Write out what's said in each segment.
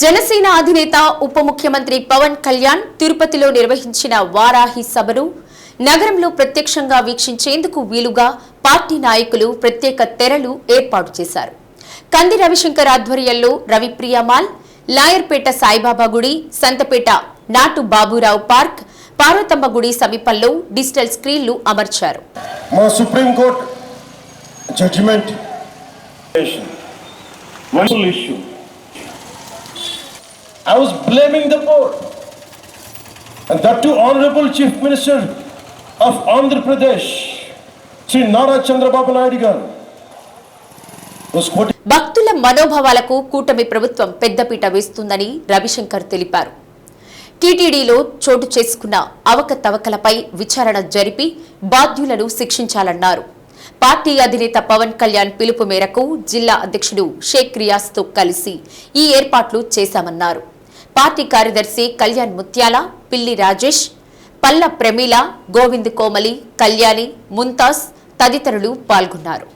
జనసేన అధినేత ఉప ముఖ్యమంత్రి పవన్ కళ్యాణ్ తిరుపతిలో నిర్వహించిన వారాహి సభను నగరంలో ప్రత్యక్షంగా వీక్షించేందుకు వీలుగా పార్టీ నాయకులు ప్రత్యేక తెరలు ఏర్పాటు చేశారు కంది రవిశంకర్ ఆధ్వర్యంలో రవిప్రియ మాల్ లాయర్పేట సాయిబాబా గుడి సంతపేట నాటు బాబురావు పార్క్ పార్వతమ్మ గుడి సమీపంలో డిజిటల్ స్క్రీన్లు అమర్చారు మా supreme court judgement. I was blaming the poor. And that too Honorable Chief Minister of Andhra Pradesh, Sri Nara Chandrababu Naidu garu, was quoting భక్తుల మనోభావాలకు కూటమి ప్రభుత్వం పెద్దపీట వేస్తుందని రవిశంకర్ తెలిపారు. టీటీడీలో చోటు చేసుకున్న అవకతవకలపై విచారణ జరిపి బాధ్యులను శిక్షించాలన్నారు. పార్టీ అధినేత పవన్ కళ్యాణ్ పిలుపు మేరకు జిల్లా అధ్యక్షుడు షేక్ రియాస్తో కలిసి ఈ ఏర్పాట్లు చేశామన్నారు. పార్టీ కార్యదర్శి కళ్యాణ్ ముత్యాల పిల్లి రాజేష్ పల్ల ప్రమీల గోవింద్ కోమలి కళ్యాణి ముంతాజ్ తదితరులు పాల్గొన్నారు.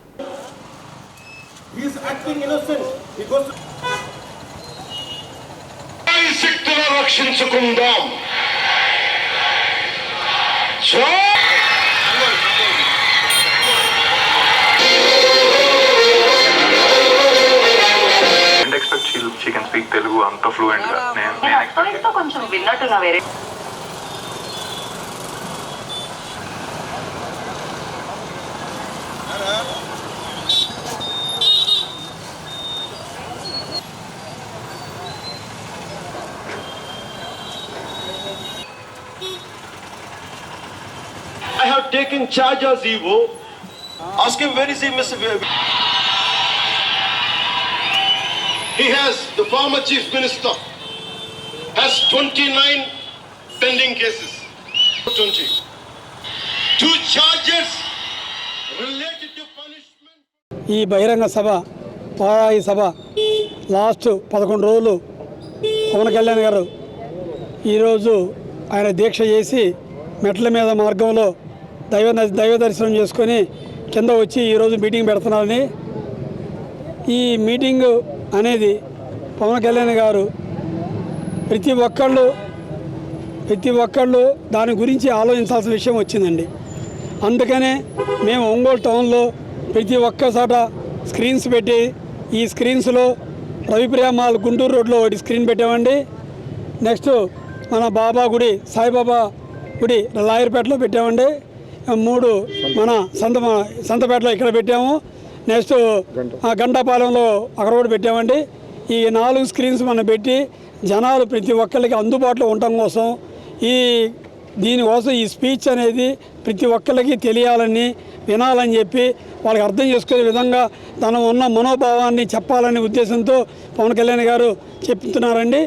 He can speak Telugu అంత ఫ్లూయెంట్ గా నేను నేను expect అస్తమిస్తో కొంచెం విన్నట్టున్నా వేరే I have taken charge as EVO. Ask him where is he, Mr. He has, the former chief minister, has 29 pending cases. 20. Two charges related to punishment. ఈ బహిరంగ సభ వారాయి సభ last పదకొండు రోజులు పవన్ కళ్యాణ్ గారు ఈరోజు ఆయన దీక్ష చేసి మెట్ల మీద మార్గంలో దైవ దైవ దర్శనం చేసుకొని కింద వచ్చి ఈరోజు మీటింగ్ పెడుతున్నారని ఈ మీటింగు అనేది పవన్ కళ్యాణ్ గారు ప్రతి ఒక్కళ్ళు ప్రతి ఒక్కళ్ళు దాని గురించి ఆలోచించాల్సిన విషయం వచ్చిందండి. అందుకనే మేము ఒంగోలు టౌన్లో ప్రతి ఒక్క చోట స్క్రీన్స్ పెట్టి ఈ స్క్రీన్స్లో రవిప్రియ మాల్ గుంటూరు రోడ్లో ఒకటి స్క్రీన్ పెట్టామండి. నెక్స్ట్ మన బాబా గుడి సాయిబాబా గుడి లాయర్పేటలో పెట్టామండి. మూడు మన సంత సంతపేటలో ఇక్కడ పెట్టాము. నెక్స్ట్ ఆ గంటాపాలెంలో అక్కడ కూడా పెట్టామండి. ఈ నాలుగు స్క్రీన్స్ మనం పెట్టి జనాలు ప్రతి ఒక్కరికి అందుబాటులో ఉండటం కోసం ఈ దీనికోసం ఈ స్పీచ్ అనేది ప్రతి ఒక్కరికి తెలియాలని వినాలని చెప్పి వాళ్ళకి అర్థం చేసుకునే విధంగా తన ఉన్న మనోభావాన్ని చెప్పాలనే ఉద్దేశంతో పవన్ కళ్యాణ్ గారు చెప్తున్నారండి.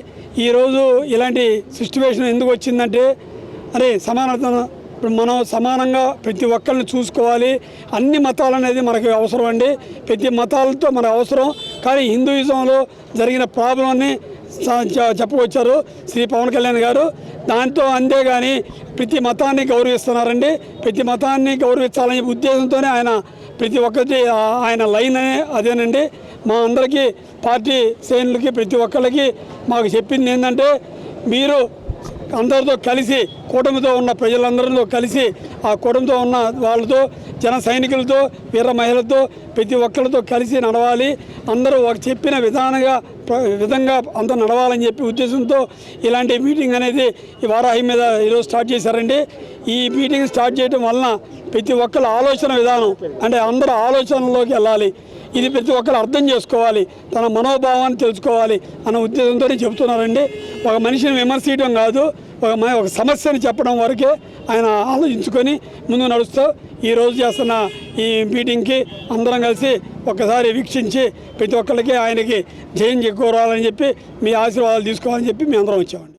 ఈరోజు ఇలాంటి సిచ్యువేషన్ ఎందుకు వచ్చిందంటే అరే సమానత మనం సమానంగా ప్రతి ఒక్కరిని చూసుకోవాలి. అన్ని మతాలు అనేది మనకి అవసరం అండి. ప్రతి మతాలతో మన అవసరం. కానీ హిందూయిజంలో జరిగిన ప్రాబ్లమ్ని చెప్పవచ్చారు చెప్పుకొచ్చారు శ్రీ పవన్ కళ్యాణ్ గారు. దాంతో అంతేగాని ప్రతి మతాన్ని గౌరవిస్తున్నారండి. ప్రతి మతాన్ని గౌరవించాలనే ఉద్దేశంతోనే ఆయన ప్రతి ఒక్కటి ఆయన లైన్ అదేనండి. మా అందరికీ పార్టీ శ్రేణులకి ప్రతి ఒక్కరికి మాకు చెప్పింది ఏంటంటే మీరు అందరితో కలిసి కూటమితో ఉన్న ప్రజలందరితో కలిసి ఆ కూటమితో ఉన్న వాళ్ళతో జన సైనికులతో వీర మహిళలతో ప్రతి ఒక్కరితో కలిసి నడవాలి. అందరూ ఒక చెప్పిన విధానంగా విధంగా అంత నడవాలని చెప్పి ఉద్దేశంతో ఇలాంటి మీటింగ్ అనేది ఈ వారాహి మీద ఈరోజు స్టార్ట్ చేశారండి. ఈ మీటింగ్ స్టార్ట్ చేయడం వలన ప్రతి ఒక్కరి ఆలోచన విధానం అంటే అందరూ ఆలోచనలోకి వెళ్ళాలి. ఇది ప్రతి ఒక్కరు అర్థం చేసుకోవాలి తన మనోభావాన్ని తెలుసుకోవాలి అన్న ఉద్దేశంతో చెబుతున్నారండి. ఒక మనిషిని విమర్శించడం కాదు ఒక ఒక సమస్యని చెప్పడం వరకే ఆయన ఆలోచించుకొని ముందు నడుస్తూ ఈ రోజు చేస్తున్న ఈ మీటింగ్కి అందరం కలిసి ఒక్కసారి వీక్షించి ప్రతి ఒక్కరికి ఆయనకి జయం చేకూరాలని చెప్పి మీ ఆశీర్వాదాలు తీసుకోవాలని చెప్పి మేము అందరం వచ్చామండి.